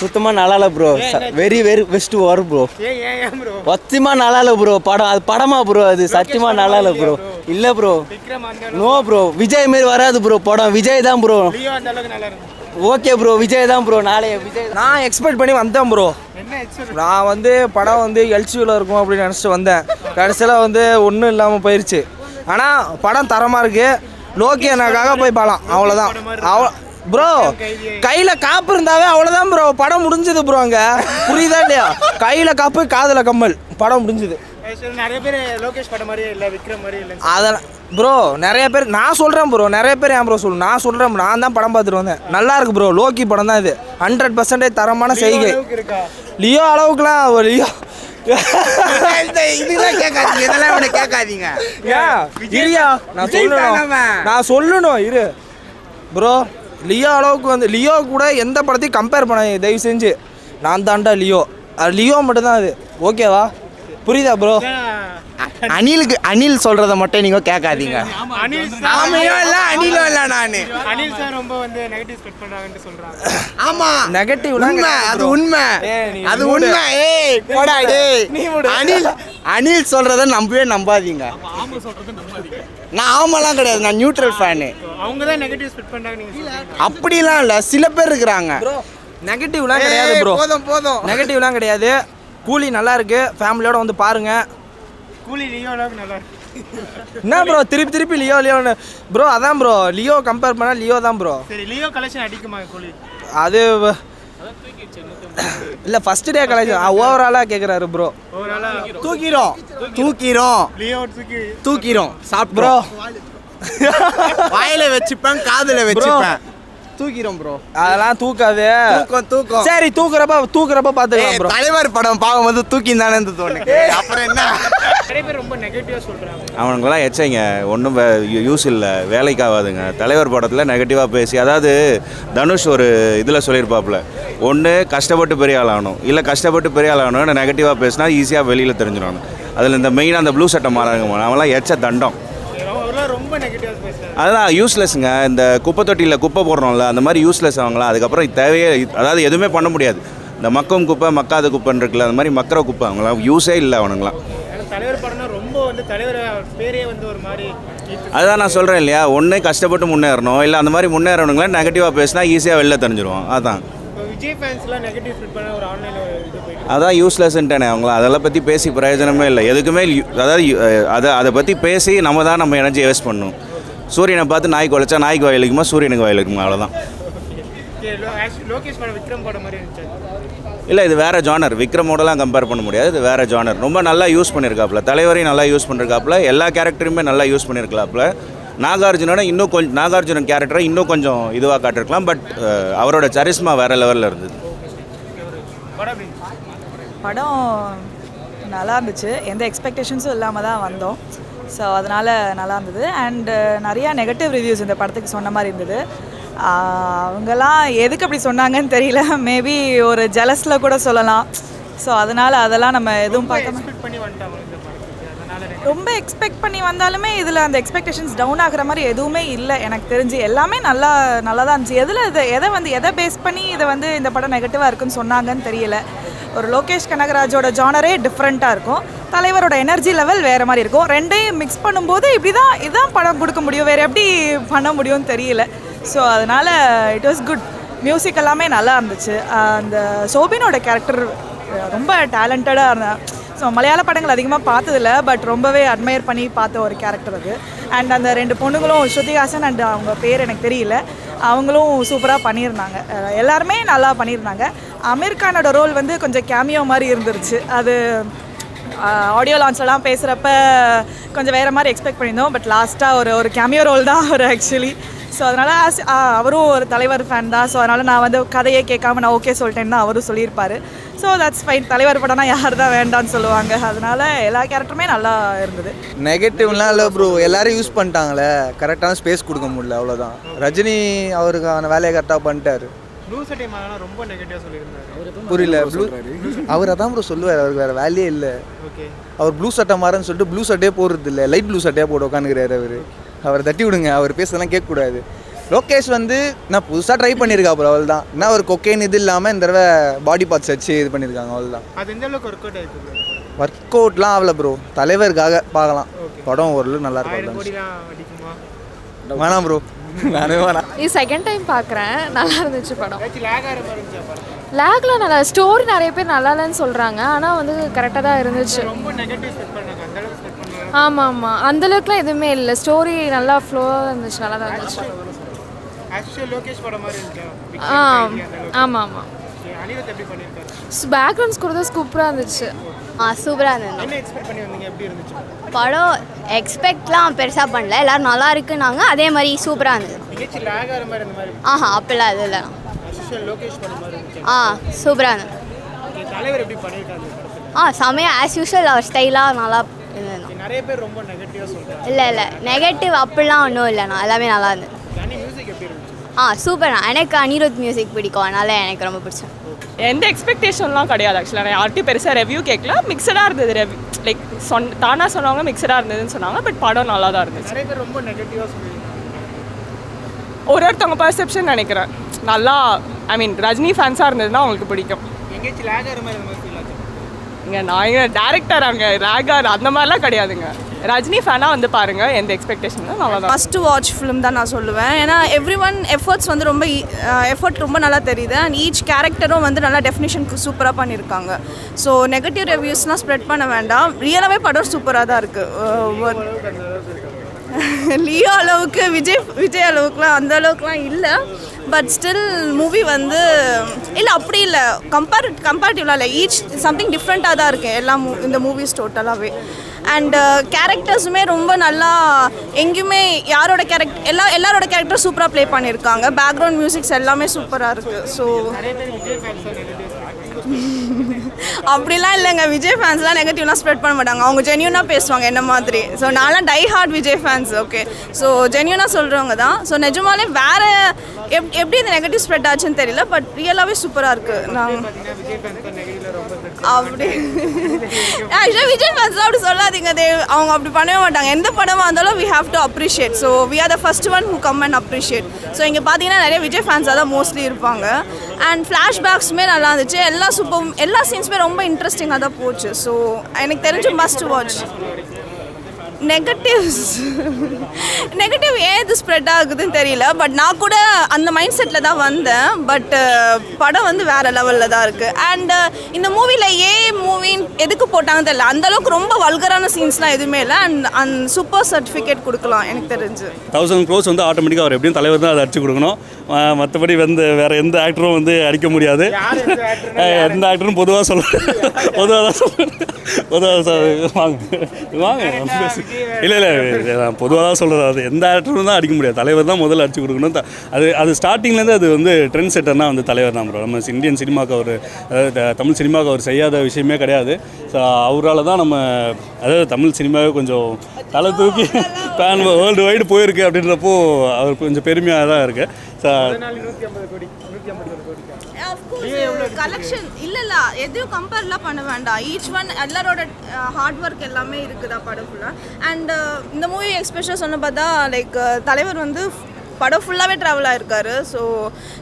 சுத்தமாக நல்லா இல்லை bro very very best work bro சத்தியமாக நல்லா இல்லை ப்ரோ படம் அது படமா ப்ரோ அது சத்தியமாக நல்லா இல்லை ப்ரோ இல்லை ப்ரோ நோ ப்ரோ விஜய் மாரி வராது ப்ரோ படம். விஜய் தான் ப்ரோ லியோ அந்த அளவுக்கு நல்லா இருக்கும் ஓகே ப்ரோ விஜய் தான் ப்ரோ நாளைய விஜய் நான் எக்ஸ்பெக்ட் பண்ணி வந்தேன் ப்ரோ என்ன எக்ஸ்பெக்ட் நான் வந்து படம் வந்து எல்சியூவில் இருக்கும் அப்படின்னு நினச்சிட்டு வந்தேன். கடைசியில் வந்து ஒன்றும் இல்லாமல் போயிடுச்சு ஆனால் படம் தரமாக இருக்கு. லோக்கி எனக்காக போய் பார்க்கலாம் அவ்வளோதான் அவ ப்ரோ கையில் காப்பு இருந்தாவே அவ்வளோதான் ப்ரோ படம் முடிஞ்சது ப்ரோ அங்கே. புரியுதா இல்லையா? கையில் காப்பு காதில் கம்மல். படம் முடிஞ்சுது. நிறைய பேர் லோகேஷ் படம் மாதிரியே இல்லை விக்ரம் மாதிரி இல்லை அதெல்லாம் ப்ரோ நிறைய பேர் நான் சொல்கிறேன் ப்ரோ நிறைய பேர் ஏன் ப்ரோ சொல்லு நான் சொல்கிறேன் நான் தான் படம் பார்த்துட்டு வந்தேன். நல்லா இருக்கு ப்ரோ லோக்கி படம் தான் இது. ஹண்ட்ரட் பர்சன்டேஜ் தரமான செய்கை. லியோ அளவுக்குலாம் லியோ. கேட்காதீங்க. சொல்லணும். நான் சொல்லணும் இரு. ப்ரோ லியோ அளவுக்கு வந்து லியோ கூட எந்த படத்தையும் கம்பேர் பண்ண தயவு செஞ்சு நான் தாண்டா லியோ. அது லியோ மட்டும்தான் அது. ஓகேவா புரியுதா ப்ரோ அனிலுக்கு அனில் சொல்றத மட்டும் நீங்க கேட்காதீங்க. அனில் ஆமையும் இல்ல அனிலும் இல்ல நானு. அனில் சார் ரொம்ப வந்து நெகட்டிவ் ஸ்பெட் பண்றாங்கன்னு சொல்றாங்க. ஆமா. நெகட்டிவ்லாம் உண்மை அது. உண்மை. அது. உண்மை. ஏய் போடா டேய். அனில் அனில் சொல்றத நம்பவே நம்பாதீங்க. நான் ஆமாலாம் கிடையாது நான் நியூட்ரல் ஃபேனு அவங்க தான் நெகட்டிவ் ஸ்பெட் சொல்றீங்க அப்படிலாம் இல்ல சில பேர் இருக்கிறாங்க. நெகட்டிவ்லாம் கிடையாது ப்ரோ போதும் போதும். நெகட்டிவ்லாம் கிடையாது. கூலி நல்லா இருக்கு ஃபேமிலியோட வந்து பாருங்க. கூலி லியோ அளவுக்கு நல்லா இருக்கு. என்ன ப்ரோ திருப்பி திருப்பி லியோ லியோன்னு ப்ரோ அதான் ப்ரோ லியோ கம்பேர் பண்ணா லியோ தான் ப்ரோ சரி லியோ கலெக்ஷன் அடிக்குமா கூலி? அது இல்ல ஃபர்ஸ்ட் டே கலெக்ஷன் ஓவராலா கேக்குறாரு ப்ரோ தூக்கிரும் தூக்கிரும் தூக்கிரும் ப்ரோ சாப்பிட்றோம் வாயில வச்சுப்பேன் காதுல வச்சுப்பேன். தூக்கிரும் ப்ரோ அதெல்லாம் தூக்காது. தூக்கம் தூக்கம். சரி தூக்குறப்ப தூக்குறப்ப பாத்துக்கலாம் ஏய், ப்ரோ தலைவர் படம் பார்க்கும்போது தூக்கி தானே தோணுது அப்புறம் என்ன? நிறைய பேர் ரொம்ப நெகட்டிவா சொல்றாங்க. அவனுங்களாம் எச்சைங்க. ஒன்றும் யூஸ் இல்லை. வேலைக்கு ஆகாதுங்க. தலைவர் படத்தில் நெகட்டிவாக பேசி அதாவது தனுஷ் ஒரு இதில் சொல்லியிருப்பாப்புல ஒன்று கஷ்டப்பட்டு பெரிய ஆள் ஆகணும். இல்லை கஷ்டப்பட்டு பெரிய ஆள் ஆகணும்னு நெகட்டிவாக பேசினா ஈஸியாக வெளியில் தெரிஞ்சிடணும் அதில் இந்த மெயினாக அந்த ப்ளூ சட்டை மாறாங்க அவன்லாம் எச்ச தண்டம். ரொம்ப நெகட்டிவா அதுதான் யூஸ்லெஸ்ங்க இந்த குப்பை தொட்டியில் குப்பை போடுறோம்ல அந்த மாதிரி யூஸ்லெஸ் அவங்களாம் அதுக்கப்புறம் தேவையே அதாவது எதுவுமே பண்ண முடியாது. இந்த மக்கும் குப்பை மக்காத குப்பைன்னு இருக்குல்ல அந்த மாதிரி மக்கிற குப்பை அவங்களாம் யூஸே இல்லை அவனுங்களாம் தலைவர் படம்னா ரொம்ப வந்து தலைவர் பேரே வந்து ஒரு மாதிரி அதுதான் நான் சொல்கிறேன் இல்லையா? ஒன்று கஷ்டப்பட்டு முன்னேறணும். இல்லை அந்த மாதிரி முன்னேறவனுங்களே நெகட்டிவாக பேசினா ஈஸியாக வெளில தெரிஞ்சிருவோம் அதான். அதான் யூஸ்லெஸ்ன்ட்டேனே அவங்கள அதெல்லாம் பற்றி பேசி பிரயோஜனமே இல்லை. எதுக்குமே அதாவது அதை அதை பற்றி பேசி நம்ம தான் நம்ம எனர்ஜி வேஸ்ட் பண்ணணும். சூரியனை பார்த்து நாய்க்கு உழைச்சா நாய்க்கு வயலுக்குமா சூரியனுக்கு வயலுக்குமா அவ்வளோதான் இல்லை இது வேறு ஜானர். விக்ரமோடலாம் கம்பேர் பண்ண முடியாது இது வேறு ஜானர். ரொம்ப நல்லா யூஸ் பண்ணியிருக்காப்புல தலைவரையும் நல்லா யூஸ் பண்ணியிருக்காப்புல எல்லா கேரக்டருமே நல்லா யூஸ் பண்ணியிருக்கலாப்புல நாகார்ஜுனோட இன்னும் கொஞ்சம் நாகார்ஜுனன் கேரக்டரை இன்னும் கொஞ்சம் இதுவாக காட்டிருக்கலாம் பட் அவரோட சரிஸ்மா வேறு லெவலில் இருந்தது? படம் நல்லா இருந்துச்சு. எந்த எக்ஸ்பெக்டேஷன்ஸும் இல்லாமல் தான் வந்தோம். ஸோ அதனால் நல்லா இருந்தது. அண்டு நிறையா நெகட்டிவ் ரிவ்யூஸ் இந்த படத்துக்கு சொன்ன மாதிரி இருந்தது. ஆஹ் அவங்கெல்லாம் எதுக்கு அப்படி சொன்னாங்கன்னு தெரியல. மேபி ஒரு ஜலஸில் கூட சொல்லலாம். ஸோ அதனால் அதெல்லாம் நம்ம எதுவும் எனக்கு ரொம்ப எக்ஸ்பெக்ட் பண்ணி வந்தாலுமே இதில் அந்த எக்ஸ்பெக்டேஷன்ஸ் டவுன் ஆகுற மாதிரி எதுவுமே இல்லை. எனக்கு தெரிஞ்சு எல்லாமே நல்லா நல்லா தான் இருந்துச்சு. எதில் இதை எதை வந்து எதை பேஸ் பண்ணி இதை வந்து இந்த படம் நெகட்டிவாக இருக்குன்னு சொன்னாங்கன்னு தெரியல. ஒரு லோகேஷ் கனகராஜோட ஜானரே டிஃப்ரெண்ட்டாக இருக்கும். தலைவரோட எனர்ஜி லெவல் வேறு மாதிரி இருக்கும். ரெண்டையும் மிக்ஸ் பண்ணும்போது இப்படி தான் இதுதான் படம் கொடுக்க முடியும். வேறு எப்படி பண்ண முடியும்னு தெரியல. ஸோ அதனால் இட் வாஸ் குட் மியூசிக் எல்லாமே நல்லா இருந்துச்சு. அந்த சோபினோட கேரக்டர் ரொம்ப டேலண்டடாக இருந்தேன் ஸோ மலையாள படங்கள் அதிகமாக பார்த்ததில்ல பட் ரொம்பவே அட்மையர் பண்ணி பார்த்த ஒரு கேரக்டர் அது. அண்ட் அந்த ரெண்டு பொண்ணுங்களும் ஸ்ருதிஹாசன் அண்ட் அவங்க பேர் எனக்கு தெரியல. அவங்களும் சூப்பராக பண்ணியிருந்தாங்க. எல்லாருமே நல்லா பண்ணியிருந்தாங்க. அமீர் கானோட ரோல் வந்து கொஞ்சம் கேமியோ மாதிரி இருந்துருச்சு. அது ஆடியோ லான்ச்லலாம் பேசுகிறப்ப கொஞ்சம் வேறு மாதிரி எக்ஸ்பெக்ட் பண்ணியிருந்தோம். பட் லாஸ்ட்டாக ஒரு ஒரு கேமியோ ரோல் தான் அவர் ஆக்சுவலி ஸோ அதனால் அவரும் ஒரு தலைவர் ஃபேன் தான். ஸோ அதனால் நான் வந்து கதையே கேட்காம நான் ஓகே சொல்லிட்டேன்னு தான் அவரும் சொல்லியிருப்பார். ஸோ தட்ஸ் ஃபைன் தலைவர் படம்னா யார் தான் வேண்டான்னு சொல்லுவாங்க. அதனால எல்லா கேரக்டருமே நல்லா இருந்தது. நெகட்டிவ்லாம் இல்லை ப்ரோ எல்லாரும் யூஸ் பண்ணிட்டாங்களே. கரெக்டான ஸ்பேஸ் கொடுக்க முடியல. அவ்வளோதான் ரஜினி அவருக்கான வேலையை கரெக்டாக பண்ணிட்டாரு. ப்ளூ சட்டை மாதம் ரொம்ப நெகட்டிவாக சொல்லியிருந்தாரு. புரியல ப்ளூ அவர் அதான் ப்ரோ சொல்லுவார் அவருக்கு வேறு வேலையே இல்லை. ஓகே அவர் ப்ளூ சட்டை மாறன்னு சொல்லிட்டு ப்ளூ சட்டையே போடுறது இல்லை லைட் ப்ளூ சட்டையாக போட்டு உட்காந்துக்கிறாரு அவர். அவரை தட்டி விடுங்க அவர் பேசுறதெல்லாம் கேட்கக்கூடாது. லோகேஷ் வந்து நான் புதுசாக ட்ரை பண்ணியிருக்கா ப்ரோ அவள் தான் என்ன ஒரு கொக்கைன் இது இல்லாமல் இந்த தடவை பாடி பார்ட்ஸ் வச்சு இது பண்ணியிருக்காங்க அவள் தான் அது எந்த அளவுக்கு ஒர்க் அவுட் ஆயிருக்கு ஒர்க் அவுட்லாம் ஆகல ப்ரோ தலைவருக்காக பார்க்கலாம். படம் ஓரளவு நல்லா இருக்கும் வேணாம் ப்ரோ இது செகண்ட் டைம் பார்க்குறேன் நல்லா இருந்துச்சு படம். லேக்லாம் நல்லா ஸ்டோரி நிறைய பேர் நல்லா இல்லைன்னு சொல்கிறாங்க ஆனால் வந்து கரெக்டாக தான் இருந்துச்சு. ஆமாம் ஆமாம் அந்தளவுக்குலாம் எதுவுமே இல்லை. ஸ்டோரி நல்லா ஃப்ளோவாக இருந்துச்சு. நல்லா தான் இருந்துச்சு. ஆக்சுவல் லோகேஷ் படம் மாதிரி இருந்துச்சா? ஆ ஆமாம் ஆமாம் பேக்ரவுண்ட் ஸ்கோர் தான் சூப்பராக இருந்துச்சு. ஆ சூப்பராக இருந்தது. என்ன எக்ஸ்பெக்ட் பண்ணி வந்தீங்க எப்படி இருந்துச்சு? படம் எக்ஸ்பெக்ட்லாம் பெருசாக பண்ணல. எல்லாரும் நல்லா இருக்குனாங்க அதே மாதிரி சூப்பராக இருந்தது. ஆஹா அப்பெல்லாம் இது இல்லை. ஆ சூப்பராக இருந்தது. ஆ செமையாக ஆஸ் யூஷுவல் அவர் ஸ்டைலாக நல்லா நிறைய பேர் ரொம்ப நெகட்டிவாக சொல்கிறாங்க இல்லை இல்லை. நெகட்டிவ் அப்படிலாம் ஒன்றும் இல்லைண்ணா எல்லாமே நல்லா இருந்தது. தனி மியூசிக் எப்படி இருந்துச்சு? ஆ சூப்பர்ண்ணா எனக்கு அனிருத் மியூசிக் பிடிக்கும். அதனால எனக்கு ரொம்ப பிடிச்சது. எந்த எக்ஸ்பெக்டேஷன்லாம் கிடையாது ஆக்சுவலாக நான் யார்ட்டையும் பெருசாக ரெவ்யூ கேட்கல மிக்சடாக இருந்தது ரெவ்யூ லைக் சொன் தானாக சொன்னவங்க மிக்சடாக இருந்ததுன்னு சொன்னாங்க பட் படம் நல்லா தான் இருந்துச்சு. நிறைய பேர் ரொம்ப நெகட்டிவாக ஒரு ஒருத்தவங்க பர்செப்ஷன் நினைக்கிறேன். நல்லா ஐ மீன் ரஜினி ஃபேன்ஸாக இருந்ததுன்னா அவங்களுக்கு பிடிக்கும். எங்கேயாச்சும் லேக் ஆகிற மாதிரி இங்கே நான் டேரக்டர் அங்கே ரேகர் அந்த மாதிரிலாம் கிடையாதுங்க. ரஜினி ஃபேனாக வந்து பாருங்கள் எந்த எக்ஸ்பெக்டேஷன் நல்லா தான் மஸ்ட் வாட்ச் ஃபிலிம் தான் நான் சொல்லுவேன். ஏன்னா எவ்ரி ஒன் எஃபர்ட்ஸ் வந்து ரொம்ப e- எஃபர்ட் ரொம்ப நல்லா தெரியுது. அண்ட் ஈச் கேரக்டரும் வந்து நல்லா டெஃபினேஷனுக்கு சூப்பராக பண்ணியிருக்காங்க ஸோ நெகட்டிவ் ரிவ்யூஸ்லாம் ஸ்ப்ரெட் பண்ண வேண்டாம். ரியலாகவே படம் சூப்பராக தான் இருக்குது லியோ அளவுக்கு விஜய் விஜய் அளவுக்குலாம் அந்த அளவுக்குலாம் இல்லை. பட் ஸ்டில் மூவி வந்து இல்லை அப்படி இல்லை. கம்பேர் கம்பேரிட்டிவ்லாம் இல்லை. ஈச் சம்திங் டிஃப்ரெண்ட்டாக தான் இருக்குது எல்லா மூ இந்த மூவிஸ் டோட்டலாகவே அண்ட் கேரக்டர்ஸுமே uh, ரொம்ப நல்லா எங்கேயுமே யாரோட கேரக்டர் எல்லா எல்லாரோட கேரக்டர் சூப்பராக ப்ளே பண்ணியிருக்காங்க. பேக்ரவுண்ட் மியூசிக்ஸ் எல்லாமே சூப்பராக இருக்குது ஸோ அப்படிலாம் இல்லைங்க. விஜய் ஃபேன்ஸ்லாம் நெகட்டிவ்லாம் ஸ்ப்ரெட் பண்ண மாட்டாங்க. அவங்க ஜென்யூனாக பேசுவாங்க என்ன மாதிரி. ஸோ நான்லாம் die hard Vijay fans okay so ஜென்யூனாக சொல்கிறவங்க தான். ஸோ நிஜமாலே வேறு எப் எப்படி இந்த நெகட்டிவ் ஸ்ப்ரெட் ஆச்சுன்னு தெரியல பட் ரியலாகவே சூப்பராக இருக்குது நான் அப்படி. ஆக்சுவலாக விஜய் ஃபேன்ஸ்லாம் அப்படி சொல்லாதீங்க. தே அவங்க அப்படி பண்ணவே மாட்டாங்க. எந்த படமாக இருந்தாலும் we have to appreciate so we are the first one who come and appreciate so இங்கே பார்த்தீங்கன்னா நிறைய விஜய் ஃபேன்ஸாக தான் மோஸ்ட்லி இருப்பாங்க. அண்ட் ஃப்ளாஷ்பேக்ஸுமே நல்லா இருந்துச்சு. எல்லா சூப்பர் எல்லா சீன்ஸுமே ரொம்ப இன்ட்ரெஸ்டிங்காக தான் போச்சு. ஸோ எனக்கு தெரிஞ்சு மஸ்ட் வாட்ச் நெகட்டிவ்ஸ் நெகட்டிவ் ஏன் இது ஸ்ப்ரெட் ஆகுதுன்னு தெரியல பட் நான் கூட அந்த மைண்ட் செட்டில் தான் வந்தேன். பட் uh, படம் வந்து வேறு லெவலில் தான் இருக்குது அண்ட் uh, இந்த மூவியில் ஏ மூவின்னு எதுக்கு போட்டாங்கன்னு தெரியல. அந்த அளவுக்கு ரொம்ப வல்கரான சீன்ஸ்லாம் எதுவுமே இல்லை. அண்ட் அந்த சூப்பர் சர்டிஃபிகேட் கொடுக்கலாம் எனக்கு தெரிஞ்சு. தௌசண்ட் க்ரோஸ் வந்து ஆட்டோமேட்டிக்காக அவர் எப்படியும் தலைவர் தான் அதை அடிச்சு கொடுக்கணும். மற்றபடி வந்து வேறு எந்த ஆக்டரும் வந்து அடிக்க முடியாது. எந்த ஆக்டரும் பொதுவாக சொல்ல பொதுவாக தான் பொதுவாக வாங்க. வாங்க. இல்லை இல்லை நான் பொதுவாக தான் சொல்கிறது அது எந்த ஆக்டரும் தான் அடிக்க முடியாது. தலைவர் தான் முதல்ல அடிச்சு கொடுக்கணும். அது அது ஸ்டார்டிங்லேருந்து அது வந்து ட்ரெண்ட் செட்டர்னா வந்து தலைவர் தான் bro. நம்ம இந்தியன் சினிமாவுக்கு அவர் அதாவது த- தமிழ் சினிமாவுக்கு அவர் செய்யாத விஷயமே கிடையாது. ஸோ அவரால் தான் நம்ம அதாவது தமிழ் சினிமாவே கொஞ்சம் தலை தூக்கி பேன் வேர்ல்டு வைடு போயிருக்கு அப்படின்றப்போ அவர் கொஞ்சம் பெருமையாக தான் இருக்குது கலெக்ஷன் இல்ல இல்ல. எதையும் கம்பேர்லாம் பண்ண வேண்டாம். ஈச் ஒன் எல்லாரோட ஹார்ட் ஒர்க் எல்லாமே இருக்குதா படம் ஃபுல்லாக அண்ட் இந்த மூவி எக்ஸ்பெஷலாக சொன்ன பார்த்தா லைக் தலைவர் வந்து படம் ஃபுல்லாகவே ட்ராவல் ஆயிருக்காரு. ஸோ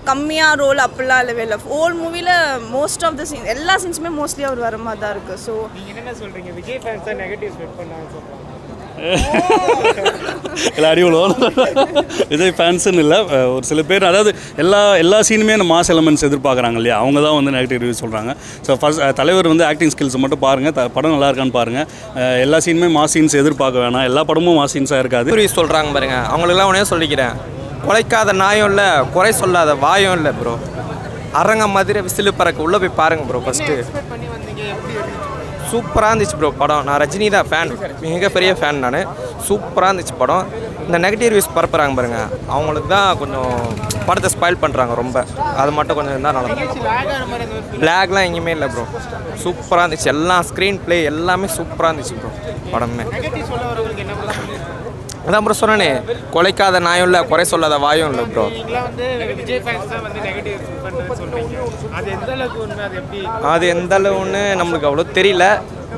கம்மியாக ரோல் அப்படிலாம் இல்லவே இல்லை. ஹோல் மூவியில் மோஸ்ட் ஆஃப் த சீன் எல்லா சீன்ஸுமே மோஸ்ட்லி அவர் வர மாதிரி தான் இருக்குது ஸோ நீங்கள் என்னென்ன சொல்கிறீங்க விஜய் ஃபேன்ஸ் தான் நெகட்டிவ் ஸ்ப்ரெட் பண்ணாங்கன்னு அடி விழுவோம் விஜய் ஃபேன்ஸுன்னு இல்லை. ஒரு சில பேர் அதாவது எல்லா எல்லா சீனுமே அந்த மாஸ் எலமெண்ட்ஸ் எதிர்பார்க்குறாங்க இல்லையா? அவங்க தான் வந்து நெகட்டிவ் ரிவ்யூ சொல்கிறாங்க ஸோ ஃபர்ஸ்ட் தலைவர் வந்து ஆக்டிங் ஸ்கில்ஸ் மட்டும் பாருங்கள் த படம் நல்லா இருக்கான்னு பாருங்கள் எல்லா சீனுமே மாஸ் சீன்ஸ் எதிர்பார்க்க வேணாம். எல்லா படமும் மாஸ் சீன்ஸாக இருக்காது. ரிவ்யூ சொல்கிறாங்க பாருங்க. அவங்களுக்குலாம் உடனே சொல்லிக்கிறேன். குலைக்காத நாயும் இல்லை குறை சொல்லாத வாயும் இல்லை ப்ரோ அரங்க மாதிரி விசிலு பறக்க உள்ளே போய் பாருங்க ப்ரோ ஃபஸ்ட்டு சூப்பராக இருந்துச்சு ப்ரோ படம். நான் ரஜினி தான் ஃபேன் மிகப்பெரிய ஃபேன் நான். சூப்பராக இருந்துச்சு படம். இந்த நெகட்டிவ் ரிவ்யூஸ் பரப்புகிறாங்க பாருங்க. அவங்களுக்கு தான் கொஞ்சம் படத்தை ஸ்பாயில் பண்ணுறாங்க ரொம்ப. அது மட்டும் கொஞ்சம் இருந்தால் நல்லா பிளாக்லாம் எங்கேயுமே இல்லை ப்ரோ சூப்பராக இருந்துச்சு. எல்லாம் ஸ்க்ரீன் ப்ளே எல்லாமே சூப்பராக இருந்துச்சு ப்ரோ படமே. அதான் ப்ரோ சொன்னேனே குலைக்காத நாயும் இல்லை குறை சொல்லாத வாயும் இல்லை ப்ரோ அது எந்த அளவுன்னு நம்மளுக்கு அவ்வளோ தெரியல.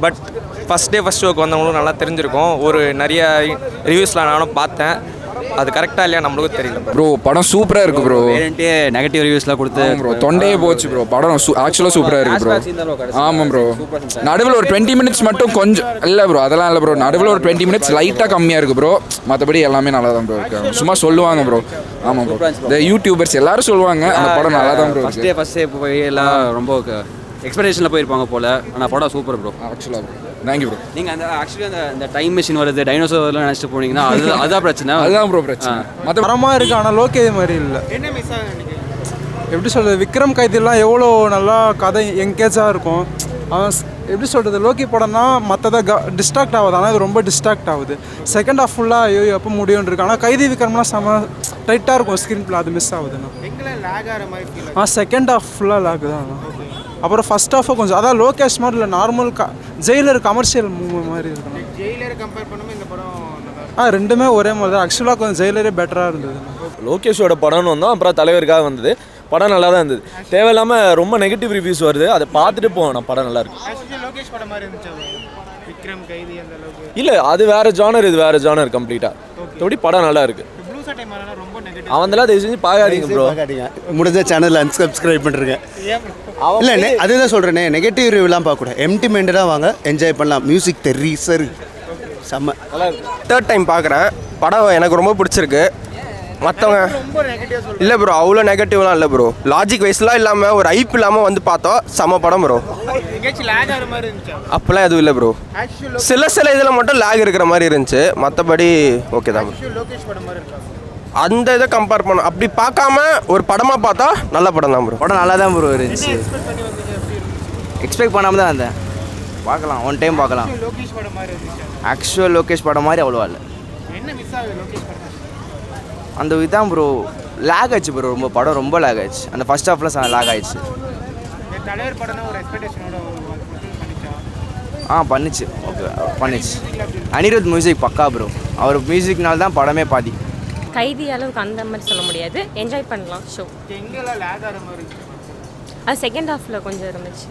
But first day first work வந்தவங்களும் நல்லா தெரிஞ்சிருக்கும். ஒரு நிறைய ரிவ்யூஸ்லாம் நானும் பார்த்தேன். அது கரெக்டாக இல்லையா நம்மளுக்கும் தெரியல. ப்ரோ படம் சூப்பராக இருக்குது ப்ரோ வேறன்ட்டே நெகட்டிவ் ரிவ்யூஸ்லாம் கொடுத்து ப்ரோ தொண்டையே போச்சு ப்ரோ படம் ஆக்சுவலாக சூப்பராக இருக்குது ப்ரோ ஆமாம் ப்ரோ நடுவில் ஒரு டுவெண்ட்டி மினிட்ஸ் மட்டும் கொஞ்சம் இல்லை ப்ரோ அதெல்லாம் இல்லை ப்ரோ நடுவில் ஒரு டுவெண்ட்டி மினிட்ஸ் லைட்டாக கம்மியாக இருக்குது ப்ரோ மற்றபடி எல்லாமே நல்லா தான் ப்ரோ இருக்கு. சும்மா சொல்லுவாங்க ப்ரோ ஆமாம் ப்ரோ இந்த யூடியூபர்ஸ் எல்லாரும் சொல்லுவாங்க அந்த படம் நல்லா தான் ப்ரோ ஃபஸ்ட்டே ஃபஸ்ட்டே போய் எல்லாம் ரொம்ப எக்ஸ்பெக்டேஷனில் போயிருப்பாங்க போல. ஆனால் படம் சூப்பர் ப்ரோ ஆக்சுவலாக ப்ரோ தேங்க்யூ ப்ரோ நீங்கள் அந்த ஆக்சுவலி அந்த இந்த டைம் மிஷின் வருது டைனோசர்லாம் நினச்சிட்டு போனீங்கன்னா அது அதான் பிரச்சனை. அதுதான் ப்ரோ பிரச்சனை. மற்ற தரமாக இருக்குது ஆனால் லோகே இது மாதிரி இல்லை. என்ன மிஸ் ஆகுது எப்படி சொல்கிறது விக்ரம் கைதிலாம் எவ்வளோ நல்லா கதை எங்கேஜாக இருக்கும். அவன் எப்படி சொல்கிறது லோக்கி படம்னா மற்றதை க டிஸ்ட்ராக்ட் ஆகுது. ஆனால் இது ரொம்ப டிஸ்ட்ராக்ட் ஆகுது. செகண்ட் ஹாஃப் ஃபுல்லாக ஐயோ எப்போ முடியும்னு இருக்கு. ஆனால் கைதி விக்ரம்லாம் செம டைட்டாக இருக்கும் ஸ்க்ரீன் பிளே அது மிஸ் ஆகுதுண்ணா எங்களை லேக் ஆகிற மாதிரி ஃபீல் ஆ செகண்ட் ஹாஃப் ஃபுல்லாக லாக் தான். அப்புறம் ஃபர்ஸ்ட் ஹாஃபும் கொஞ்சம் அதான் லோகேஷ் மாதிரி இல்லை நார்மல் க ஜெயிலர் கமர்ஷியல் மூவி மாதிரி இருக்கணும் ஜெயிலரை கம்பேர் பண்ணும்போது இந்த படம். ஆ ரெண்டுமே ஒரே மாதிரி தான். ஆக்சுவலாக கொஞ்சம் ஜெயிலரே பெட்டராக இருந்தது. லோகேஷோட படம்னு வந்தோம் அப்புறம் தலைவருக்காக வந்தது. படம் நல்லா தான் இருந்தது. தேவையில்லாமல் ரொம்ப நெகட்டிவ் ரிவ்யூஸ் வருது. அதை பார்த்துட்டு போகணும் படம் நல்லா இருக்கு. ஆக்சுவலி லோகேஷ் படம் மாதிரி இருந்துச்சு? அது. விக்ரம் கைதி அந்த அளவுக்கு. இல்லை அது வேற ஜானர் இது வேற ஜானர் கம்ப்ளீட்டாக எப்படி படம் நல்லா இருக்கு. அவன்தெல்லாம் தயவு செஞ்சு பார்க்காதீங்க ப்ரோ முடிஞ்ச சேனல் அன்சப்ஸ்கிரைப் பண்ணிருக்கேன் இல்லை அதுதான் சொல்கிறேனே நெகட்டிவ் ரிவ்யூலாம் பார்க்கக்கூடாது. எம்டி மைண்டடாக வாங்க என்ஜாய் பண்ணலாம். மியூசிக் தெரி சரி. செம்ம. தேர்ட் டைம் பார்க்குறேன். படம் எனக்கு ரொம்ப பிடிச்சிருக்கு. மற்றவங்க ரொம்ப நெகட்டிவ் சொல்றேன். இல்லை ப்ரோ அவ்வளோ நெகட்டிவ்லாம் இல்லை ப்ரோ லாஜிக் வைஸ்லாம் இல்லாமல் ஒரு ஐப் இல்லாமல் வந்து பார்த்தோம். செம படம் ப்ரோ அப்போல்லாம் எதுவும் இல்லை ப்ரோ சில சில இதில் மட்டும் லேக் இருக்கிற மாதிரி இருந்துச்சு. மற்றபடி ஓகே தான் bro. அந்த இதை கம்பேர் பண்ண அப்படி பார்க்காம ஒரு படமாக பார்த்தா நல்ல படம் தான் ப்ரோ படம் நல்லா தான் ப்ரோ இருந்துச்சு? எக்ஸ்பெக்ட் பண்ணாமல் தான் வந்தேன். பார்க்கலாம் ஒன் டைம் பார்க்கலாம். லோகேஷ் படம் மாதிரி இருந்துச்சா? ஆக்சுவல் லோகேஷ் படம் மாதிரி அவ்வளோவா இல்லை. என்ன மிஸ் ஆகுது லோகேஷ் படம்? அந்த இதான் ப்ரோ லேக் ஆயிடுச்சு ப்ரோ ரொம்ப படம் ரொம்ப லேக் ஆயிடுச்சு அந்த ஃபர்ஸ்ட் ஹாஃபில் லேக் ஆயிடுச்சு. ஆ பண்ணுச்சு. ஓகே பண்ணுச்சு. அனிருத் மியூசிக் பக்கா ப்ரோ அவர் மியூசிக்னால தான் படமே பாதி. கைதி அளவுக்கு அந்த மாதிரி சொல்ல முடியாது. என்ஜாய் பண்ணலாம் ஷோ அது செகண்ட் ஹாஃபில் கொஞ்சம் இருந்துச்சு.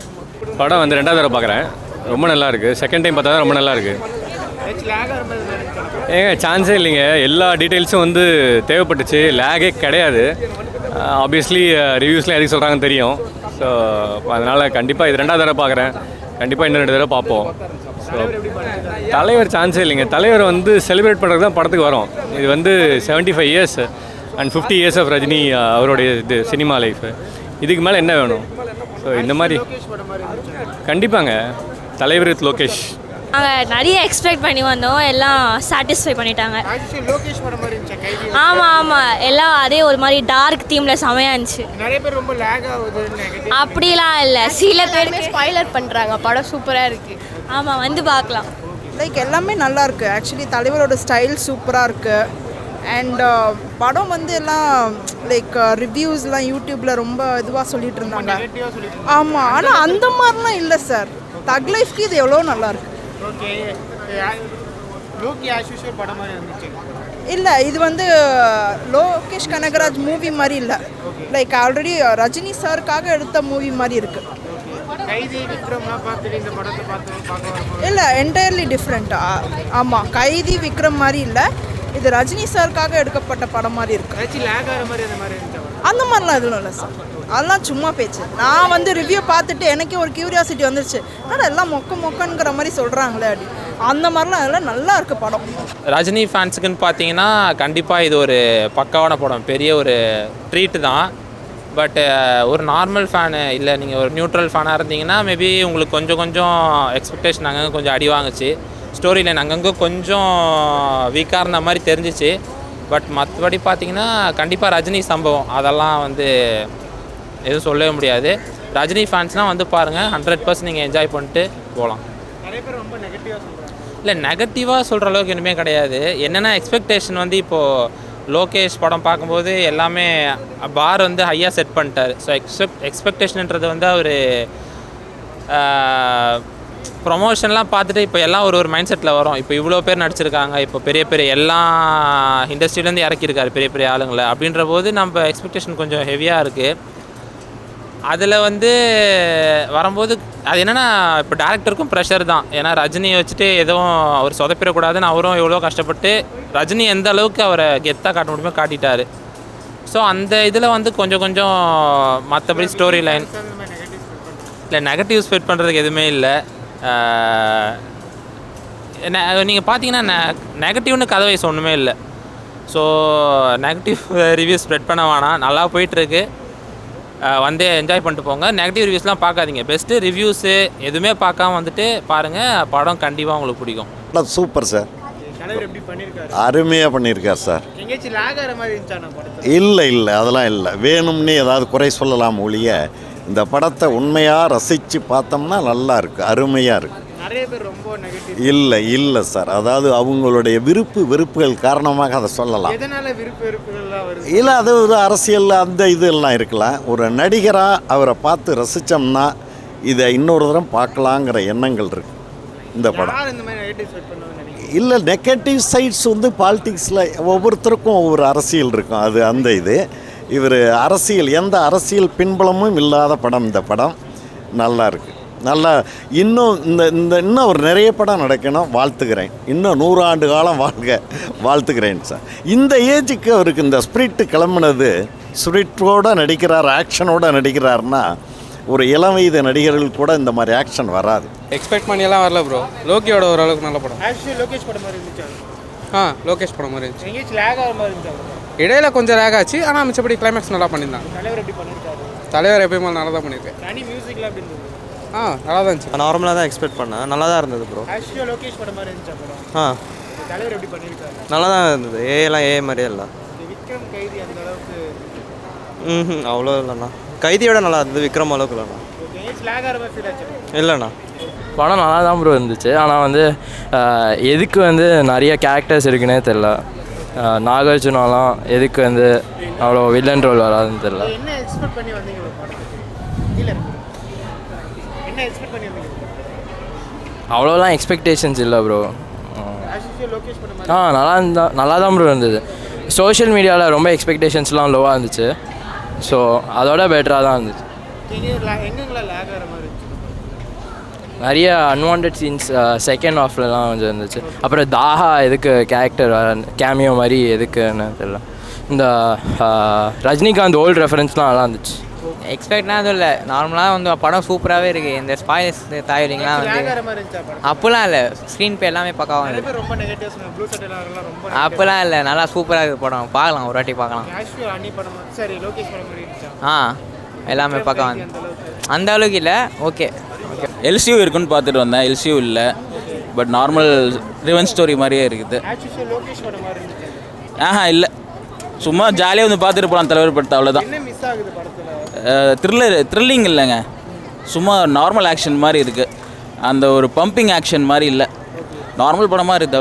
படம் வந்து ரெண்டாவது தடவை பார்க்குறேன். ரொம்ப நல்லா இருக்கு. செகண்ட் டைம் பார்த்தா தான் ரொம்ப நல்லா இருக்கு. ஏதாச்சும் லேக் ஆகிற மாதிரி இருந்துச்சா ஏங்க சான்ஸே இல்லைங்க. எல்லா டீட்டெயில்ஸும் வந்து தேவைப்பட்டுச்சு. லேகே கிடையாது. ஆப்வியஸ்லி ரிவ்யூஸ்லாம் எதுக்கு சொல்கிறாங்கன்னு தெரியும். ஸோ அதனால் கண்டிப்பாக இது ரெண்டாவது தடவை பார்க்குறேன். கண்டிப்பாக இன்னும் ரெண்டு தடவை பார்ப்போம். தலைவர் சான்ஸே இல்லைங்க. தலைவர் வந்து செலிப்ரேட் பண்ணுறது தான் படத்துக்கு வரும். இது வந்து seventy five years and fifty years of Rajini அவருடைய இது சினிமா லைஃப் இதுக்கு மேலே என்ன வேணும்? ஸோ இந்த மாதிரி கண்டிப்பாங்க. தலைவர் வித் லோகேஷ் நாங்கள் நிறைய எக்ஸ்பெக்ட் பண்ணி வந்தோம். எல்லாம் சாட்டிஸ்ஃபை பண்ணிட்டாங்க. ஆமாம் ஆமாம் எல்லாம் அதே ஒரு மாதிரி டார்க் தீமில் செமையாக இருந்துச்சு. நிறைய பேர் ரொம்ப லேக் ஆகுது நெகட்டிவ் அப்படிலாம் இல்லை. சில பேருமே ஸ்பாய்லர் பண்ணுறாங்க படம் சூப்பராக இருக்குது ஆமாம் வந்து பார்க்கலாம். லைக் எல்லாமே நல்லா இருக்கு. ஆக்சுவலி தலைவரோட ஸ்டைல் சூப்பராக இருக்கு. அண்ட் படம் வந்து எல்லாம் லைக் ரிவ்யூஸ்லாம் யூடியூப்ல ரொம்ப இதுவாக சொல்லிட்டு இருந்தாங்க. ஆமாம் ஆனால் அந்த மாதிரிலாம் இல்லை சார் தக் லைஃப்க்கு இது எவ்வளோ நல்லா இருக்கு. இல்லை இது வந்து லோகேஷ் கனகராஜ் மூவி மாதிரி இல்லை. லைக் ஆல்ரெடி ரஜினி சாருக்காக எடுத்த மூவி மாதிரி இருக்கு. இல்லை என்டையர்லி டிஃப்ரெண்ட்டா ஆமாம் கைதி விக்ரம் மாதிரி இல்லை. இது ரஜினி சாருக்காக எடுக்கப்பட்ட படம் மாதிரி இருக்கு. ஏதாச்சும் லேக் ஆகிற மாதிரி அந்த மாதிரி இருந்துச்சா? அந்த மாதிரிலாம் எதுவும் இல்லை சார் அதெல்லாம் சும்மா பேச்சு. நான் வந்து ரிவ்யூ பார்த்துட்டு எனக்கே ஒரு கியூரியாசிட்டி வந்துருச்சு. ஆனால் எல்லாம் மொக்க மொக்கங்கிற மாதிரி சொல்கிறாங்களே அப்படி. அந்த மாதிரிலாம் அதெல்லாம் நல்லா இருக்கு படம். ரஜினி ஃபேன்ஸுக்குன்னு பார்த்தீங்கன்னா கண்டிப்பாக இது ஒரு பக்காவான படம். பெரிய ஒரு ட்ரீட்டு தான். பட்டு ஒரு நார்மல் ஃபேனு இல்லை நீங்கள் ஒரு நியூட்ரல் ஃபேனாக இருந்தீங்கன்னா மேபி உங்களுக்கு கொஞ்சம் கொஞ்சம் எக்ஸ்பெக்டேஷன் அங்கங்கே கொஞ்சம் அடி வாங்குச்சு. ஸ்டோரி லைன் அங்கங்கே கொஞ்சம் வீக்காக இருந்த மாதிரி தெரிஞ்சிச்சு. பட் மற்றபடி பார்த்தீங்கன்னா கண்டிப்பாக ரஜினி சம்பவம். அதெல்லாம் வந்து எதுவும் சொல்லவே முடியாது. ரஜினி ஃபேன்ஸ்னால் வந்து பாருங்கள் ஹண்ட்ரட் பர்சன்ட் நீங்கள் என்ஜாய் பண்ணிட்டு போகலாம். இல்லை நெகட்டிவாக சொல்கிற அளவுக்கு இனிமே கிடையாது. என்னென்னா எக்ஸ்பெக்டேஷன் வந்து இப்போது லோகேஷ் படம் பார்க்கும்போது எல்லாமே பார் வந்து ஹையாக செட் பண்ணிட்டார். ஸோ எக்ஸ்பெக்ட் எக்ஸ்பெக்டேஷன்ன்றது வந்து அவர் ப்ரொமோஷன்லாம் பார்த்துட்டு இப்போ எல்லாம் ஒரு ஒரு மைண்ட் செட்டில் வரும். இப்போ இவ்வளோ பேர் நடிச்சிருக்காங்க. இப்போ பெரிய பெரிய எல்லா இண்டஸ்ட்ரியிலேருந்து இறக்கியிருக்காரு பெரிய பெரிய ஆளுங்களை. அப்படின்ற போது நம்ம எக்ஸ்பெக்டேஷன் கொஞ்சம் ஹெவியாக இருக்குது அதில் வந்து வரும்போது அது என்னென்னா இப்போ டேரக்டருக்கும் ப்ரெஷர் தான். ஏன்னா ரஜினியை வச்சுட்டு எதுவும் அவர் சொதப்பிடக்கூடாதுன்னு அவரும் எவ்வளோ கஷ்டப்பட்டு ரஜினி எந்த அளவுக்கு அவரை கெத்தாக காட்ட முடியுமோ காட்டிட்டார். ஸோ அந்த இதில் வந்து கொஞ்சம் கொஞ்சம் மற்றபடி ஸ்டோரி லைன் இல்லை நெகட்டிவ் ஸ்பெட் பண்ணுறதுக்கு எதுவுமே இல்லை. நீங்கள் பார்த்தீங்கன்னா நெ நெகட்டிவ்னு கதை வயசு ஒன்றுமே இல்லை. ஸோ நெகட்டிவ் ரிவ்யூ ஸ்ப்ரெட் பண்ண வேணாம். நல்லா போயிட்டுருக்கு வந்து என்ஜாய் பண்ணிட்டு போங்க. நெகட்டிவ் ரிவ்யூஸ்லாம் பார்க்காதீங்க. பெஸ்ட்டு ரிவ்யூஸு எதுவுமே பார்க்காம வந்துட்டு பாருங்கள் படம் கண்டிப்பாக உங்களுக்கு பிடிக்கும். படம் சூப்பர் சார் அருமையாக பண்ணியிருக்கார் சார் இல்லை இல்லை. அதெல்லாம் இல்லை. வேணும்னே ஏதாவது குறை சொல்லலாம் ஒழிய இந்த படத்தை உண்மையாக ரசித்து பார்த்தோம்னா நல்லா இருக்கு. அருமையாக இருக்கு. நிறைய பேர் ரொம்ப நெகட்டிவ் இல்லை இல்லை சார். அதாவது அவங்களுடைய விருப்பு வெறுப்புகள் காரணமாக அதை சொல்லலாம். எதனால விருப்ப வெறுப்புகள்லாம் வருது? இல்லை அது ஒரு அரசியல் அந்த இதெல்லாம் இருக்கலாம். ஒரு நடிகராக அவரை பார்த்து ரசித்தோம்னா இதை இன்னொரு தரம் பார்க்கலாங்கிற எண்ணங்கள் இருக்கு. இந்த படம். யார் இந்த மாதிரி நெகட்டிவ் ஸ்பெட் பண்ணுவாங்க நினைக்கிறீங்க? இல்லை நெகட்டிவ் சைட்ஸ் வந்து பாலிடிக்ஸில் ஒவ்வொருத்தருக்கும் ஒவ்வொரு அரசியல் இருக்கும். அது அந்த இது. இவர் அரசியல் எந்த அரசியல் பின்புலமும் இல்லாத படம் இந்த படம். நல்லா இருக்கு. நல்லா இன்னும் இந்த இந்த இன்னும் ஒரு நிறைய படம் நடக்கணும் வாழ்த்துக்கிறேன் இன்னும் நூறாண்டு காலம் வாழ்க வாழ்த்துக்கிறேன் சார் இந்த ஏஜுக்கு அவருக்கு இந்த ஸ்பிரிட்டு கிளம்புனது ஸ்பிரிட்டோட நடிக்கிறார் ஆக்ஷனோட நடிக்கிறாருன்னா ஒரு இளம் வயது நடிகர்கள் கூட இந்த மாதிரி ஆக்ஷன் வராது. எக்ஸ்பெக்ட் பண்ணியெல்லாம் வரல ப்ரோ லோக்கியோட ஓரளவுக்கு நல்ல படம். லோகேஷ் படம் மாதிரி இருந்துச்சா ஆ லோகேஷ் படம் மாதிரி இருந்துச்சு. லேக் ஆகிற மாதிரி இருந்துச்சா? இடையில கொஞ்சம் ரேக் ஆச்சு ஆனால் மிச்சப்படி கிளைமேக்ஸ் நல்லா பண்ணியிருந்தாங்க தலைவர் எப்படி பண்ணியிருக்காரு தலைவர் எப்பயுமே நல்லா தான் பண்ணியிருக்கேன் ஆ நல்லா தான் இருந்துச்சு நார்மலாக தான் எக்ஸ்பெக்ட் பண்ணேன். நல்லா தான் இருந்தது ப்ரோ ஆக்சுவலி லோகேஷ் படம் மாதிரி இருந்துச்சா படம் ஆ. தலைவர் எப்படி பண்ணியிருக்காரு நல்லா தான் இருந்தது ஏலாம் ஏ மாதிரியே இல்லை. விக்ரம் கைதி அந்த அளவுக்கு ம் அவ்வளோ இல்லைண்ணா. கைதியோட நல்லா இருந்தது விக்ரம் அளவுக்கு இல்லைண்ணா. இல்லைண்ணா. படம் நல்லா தான் ப்ரோ இருந்துச்சு. ஆனால் வந்து எதுக்கு வந்து நிறைய கேரக்டர்ஸ் இருக்குன்னே தெரில நாகார்ஜுனாலாம் எதுக்கு வந்து அவ்வளோ வில்லன் ரோல் வராதுன்னு தெரில என்ன எக்ஸ்பெக்ட் பண்ணி வந்தீங்க bro படத்துக்கு இல்லை என்ன எக்ஸ்பெக்ட் பண்ணி வந்தீங்க அவ்வளோலாம் எக்ஸ்பெக்டேஷன்ஸ் இல்லை ப்ரோ ஆ நல்லா இருந்தா நல்லா தான் ப்ரோ இருந்தது. சோஷியல் மீடியாவில் ரொம்ப எக்ஸ்பெக்டேஷன்ஸ்லாம் லோவாக இருந்துச்சு. ஸோ அதோட பெட்டராக தான் இருந்துச்சு. நிறைய அன்வான்ட் சீன்ஸ் செகண்ட் ஹாஃப்லலாம் கொஞ்சம் இருந்துச்சு. அப்புறம் தாஹா எதுக்கு கேரக்டர் கேமியோ மாதிரி எதுக்குன்னு தெரியல. இந்த ரஜினிகாந்த் ஓல்டு ரெஃபரன்ஸ்லாம் நல்லா இருந்துச்சு. எக்ஸ்பெக்ட்னா அதுவும் இல்லை. நார்மலாக வந்து படம் சூப்பராகவே இருக்குது இந்த ஸ்பாய்ஸ் தாயலிங்லாம் வந்து. அப்போலாம் இல்லை. ஸ்க்ரீன் பே எல்லாமே பக்காவாக ரொம்ப நெகட்டிவ் அப்போலாம் இல்லை. நல்லா சூப்பராக இருக்குது படம். பார்க்கலாம். ஒரு வாட்டி பார்க்கலாம். ஆ எல்லாமே பக்கம் வந்து அந்த அளவுக்கு. இல்லை. ஓகே ஓகே எல்சியூ இருக்குன்னு பார்த்துட்டு வந்தேன். எல்சியூ இல்லை. பட் நார்மல் ரிவன் ஸ்டோரி மாதிரியே இருக்குது. ஆஹா இல்லை. சும்மா ஜாலியாக வந்து பார்த்துட்டு போகலாம் தலைவர் படத்தை அவ்வளோதான் த்ரில்லர் த்ரில்லிங் இல்லைங்க. சும்மா நார்மல் ஆக்ஷன் மாதிரி இருக்குது அந்த ஒரு பம்பிங் ஆக்ஷன் மாதிரி இல்லை. நார்மல் படமாக இருக்குது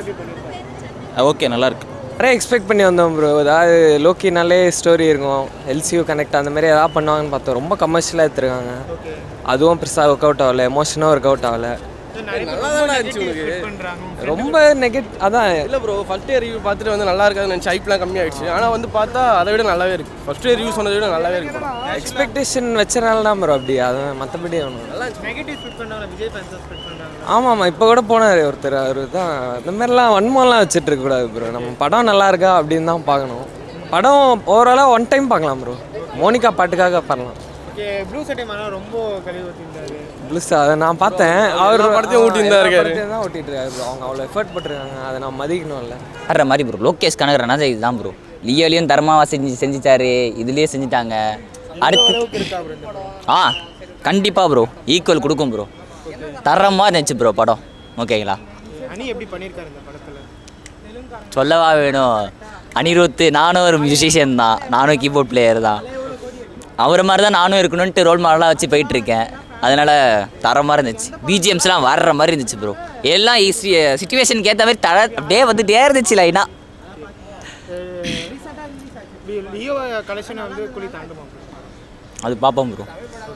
எப்படி பண்ணியிருக்காங்க ஓகே நல்லாயிருக்கு நிறைய எக்ஸ்பெக்ட் பண்ணி வந்தோம் ப்ரோ ஏதாவது லோக்கினாலே ஸ்டோரி இருக்கும். எல்சியூ கனெக்ட் அந்த மாதிரி ஏதாவது பண்ணுவாங்கன்னு பார்த்தோம். ரொம்ப கமர்ஷியலாக எடுத்துருக்காங்க. அதுவும் பெருசாக ஒர்க் அவுட் ஆகலை. எமோஷனாக ஒர்க் அவுட் ஆகலை. ரொம்ப நெகட் அதான். இல்லை ப்ரோ ஃபஸ்ட் இயர் ரிவ்யூ பார்த்துட்டு வந்து நல்லா இருக்காதுன்னு நினச்சி ஹைப்லாம் கம்மியாகிடுச்சு ஆனால் வந்து பார்த்தா அதை விட நல்லாவே இருக்குது ஃபஸ்ட் இயர் ரிவ்யூ சொன்னதை விட நல்லாவே இருக்கு. எக்ஸ்பெக்டேஷன் வச்சனால தான் ப்ரோ அப்படி. அது மற்றபடி ஒன்றும் நல்லா நெகட்டிவ் விஜய் ஆமாம் ஆமாம் இப்போ கூட போனார் ஒருத்தர். அவர் தான் இந்த மாதிரிலாம் வன்மம்லாம் வச்சுட்டு இருக்கக்கூடாது ப்ரோ நம்ம படம் நல்லா இருக்கா அப்படின்னு தான் பார்க்கணும். படம் ஓவராலாக ஒன் டைம் பார்க்கலாம் ப்ரோ மோனிகா பாட்டுக்காக பண்ணலாம். ஓகே ப்ளூ சட்டை ரொம்ப கழிவு ஊற்றிருந்தாரு ப்ளஸ் அதை நான் பார்த்தேன். அவர் படத்தையும் ஓட்டின்னு தான் இருக்காரு. தான் ஓட்டிட்டு இருக்காரு. அவங்க அவ்வளோ எஃபர்ட் போட்டிருக்காங்க. அதை நான் மதிக்கணும்ல. வர்ற மாதிரி ப்ரோ லோகேஷ் கனகரனாஜா இதுதான் ப்ரோ லியோலையும் தர்மாவா செஞ்சு செஞ்சுட்டாரு. இதுலேயே செஞ்சுட்டாங்க. அடுத்து ஆ கண்டிப்பாக ப்ரோ ஈக்குவல் கொடுக்கும் ப்ரோ தரமாக இருந்துச்சு ப்ரோ படம். ஓகேங்களா அனி எப்படி பண்ணியிருக்காரு இந்த படத்தில்? சொல்லவா வேணும். அனிருத் நானும் ஒரு மியூசிஷியன் தான். நானும் கீபோர்ட் பிளேயர் தான். அவரை மாதிரி தான் நானும் இருக்கணும்ன்ட்டு ரோல் மாடலாக வச்சு போயிட்டுருக்கேன் அதனால் தரமாக இருந்துச்சு. பிஜிஎம்ஸ்லாம் வர்ற மாதிரி இருந்துச்சு ப்ரோ எல்லாம் ஈஸி சுச்சுவேஷனுக்கு ஏற்ற மாதிரி தட அப்படியே வந்துட்டே இருந்துச்சு லைனாக லியோ கலெக்ஷனை வந்து குழி தாண்டுமா அது பார்ப்போம் ப்ரோ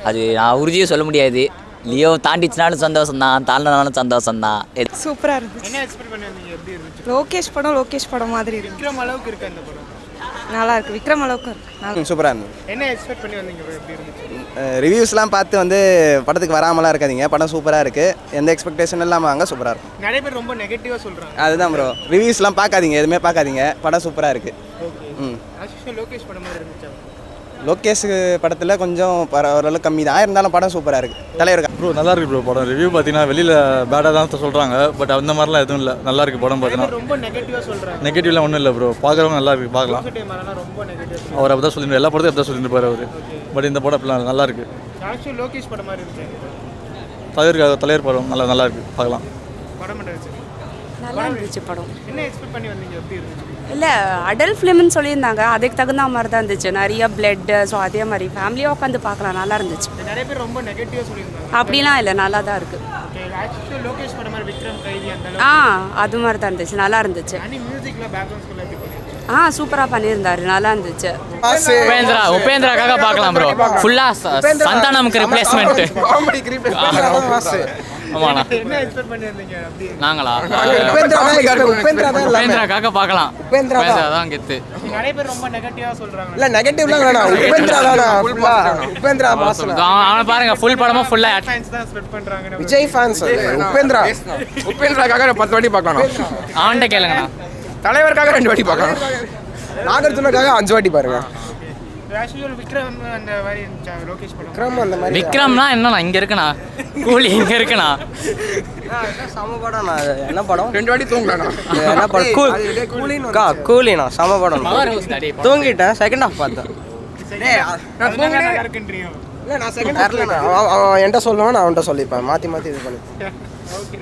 அது நான் உறுதியாக சொல்ல முடியாது. லியோ தாண்டிச்சுனாலும் சந்தோஷம் தான் தாண்டினாலும் சந்தோஷம் தான் சூப்பராக இருந்துச்சு. என்ன எக்ஸ்பெக்ட் பண்ணி வந்தீங்க எப்படி இருந்துச்சு? லோகேஷ் படம் லோகேஷ் படம் மாதிரி இருக்கு விக்ரம் அளவுக்கு இருக்கா இந்த படம்? நல்லா இருக்கு விக்ரம் அளவுக்கு இருக்கு. சூப்பராக இருந்தது என்ன எக்ஸ்பெக்ட் பண்ணி வந்தீங்க bro? எப்படி இருந்துச்சு? ரிவ்யூஸ்லாம் பார்த்து வந்து படத்துக்கு வராமலாம் இருக்காதீங்க. படம் சூப்பராக இருக்குது எந்த எக்ஸ்பெக்டேஷன் இல்லாமல் வாங்க சூப்பராக இருக்கும். நிறைய பேர் ரொம்ப நெகட்டிவா சொல்றாங்க. அதுதான் ப்ரோ ரிவ்யூஸ்லாம் பார்க்காதீங்க. எதுவுமே பார்க்காதீங்க. படம் சூப்பராக இருக்குது ம். லோகேஷ் படம் மாதிரி லோகேஷ் படத்தில் கொஞ்சம் பர ஓரளவு கம்மி தான். இருந்தாலும் படம் சூப்பராக இருக்குது தலைவர் ப்ரோ நல்லா இருக்கு ப்ரோ படம். ரிவ்யூ பார்த்தீங்கன்னா வெளியில் பேடாக தான் சொல்கிறாங்க பட் அந்த மாதிரிலாம் எதுவும் இல்லை. நல்லா இருக்கு படம் பார்த்தீங்கன்னா ரொம்ப நெகட்டிவா சொல்றாங்க. நெகட்டிவ்லாம் ஒன்றும் இல்லை ப்ரோ பார்க்குறவங்க நல்லா இருக்கு. பார்க்கலாம் அவர் அப்படி தான் சொல்லிட்டு எல்லா படத்தையும் அப்படி தான் சொல்லிட்டு போகிறார் அவர் பட் இந்த படம் அப்படிலாம் நல்லா இருக்கு. ஆக்சுவலி லோகேஷ் படம் மாதிரி தலைவர் தலைவர் படம் நல்லா நல்லா இருக்கு. பார்க்கலாம் படம் நல்லா இருந்துச்சு படம். என்ன எக்ஸ்பெக்ட் பண்ணி வந்தீங்க? எப்படி இருந்துச்சு? இல்லை அடல்ட் ஃபிலிம்னு சொல்லியிருந்தாங்க. அதுக்கு தகுந்த மாதிரி தான் இருந்துச்சு. நிறைய பிளட்டு ஸோ அதே மாதிரி ஃபேமிலியாக உட்காந்து பார்க்கலாம். நல்லா இருந்துச்சு. நிறைய பேர் ரொம்ப நெகட்டிவா சொல்லியிருந்தாங்க. அப்படிலாம் இல்லை நல்லா தான் இருக்குது லோகேஷ் படம் மாதிரி விக்ரம் கைதி அந்த ஆ அது மாதிரி தான் இருந்துச்சு. நல்லா இருந்துச்சு. அனி மியூசிக்ல பேக்ரவுண்ட் ஆ சூப்பராக பண்ணியிருந்தாரு. நல்லா இருந்துச்சு. உபேந்திரா உபேந்திராக்காக பார்க்கலாம் ப்ரோ ஃபுல்லாக சந்தானமுக்கு ரிப்ளேஸ்மெண்ட் ஆமாண்ணா. என்ன எக்ஸ்பெக்ட் பண்ணி வந்தீங்க அப்படி நாங்களா உபேந்திரா இருக்கு. உபேந்திரா தான் பார்க்கலாம். உபேந்திரா கெத்து. நிறைய பேர் ரொம்ப நெகட்டிவா சொல்றாங்க. இல்லை நெகட்டிவ்லாம் வேணாம். உபேந்திரா தானா. உபேந்திரா மாசம் அவனை பாருங்க ஃபுல் படமா ஃபுல்லாக ஃபேன்ஸ் தான் ஸ்ப்ரெட் பண்றாங்க விஜய் ஃபேன்ஸ் உபேந்திரா. உபேந்திராக்காக பத்து வாட்டி பார்க்கணும். அவன்கிட்ட கேளுங்கண்ணா. தலைவருக்காக ரெண்டு வாட்டி பார்க்கணும். நாகார்ஜுனக்காக அஞ்சு வாட்டி பாருங்க. விக்ரம் அந்த மாதிரி இருந்துச்சா? லோகேஷ் படம்? விக்ரம் அந்த மாதிரி விக்ரம்னா என்னண்ணா இங்க இருக்குண்ணா? கூலி இங்க இருக்குண்ணா? சம படம் என்ன படம்? ரெண்டு வாட்டி தூங்கலண்ணா. என்ன படம்? கூல் கூலினா கூலினா சம படம். தூங்கிட்டேன் செகண்ட் ஹாஃப் பார்த்தேன். என்கிட்ட சொல்லுவான் நான் அவன்கிட்ட சொல்லிப்பேன். மாற்றி மாற்றி இது பண்ணி ஓகே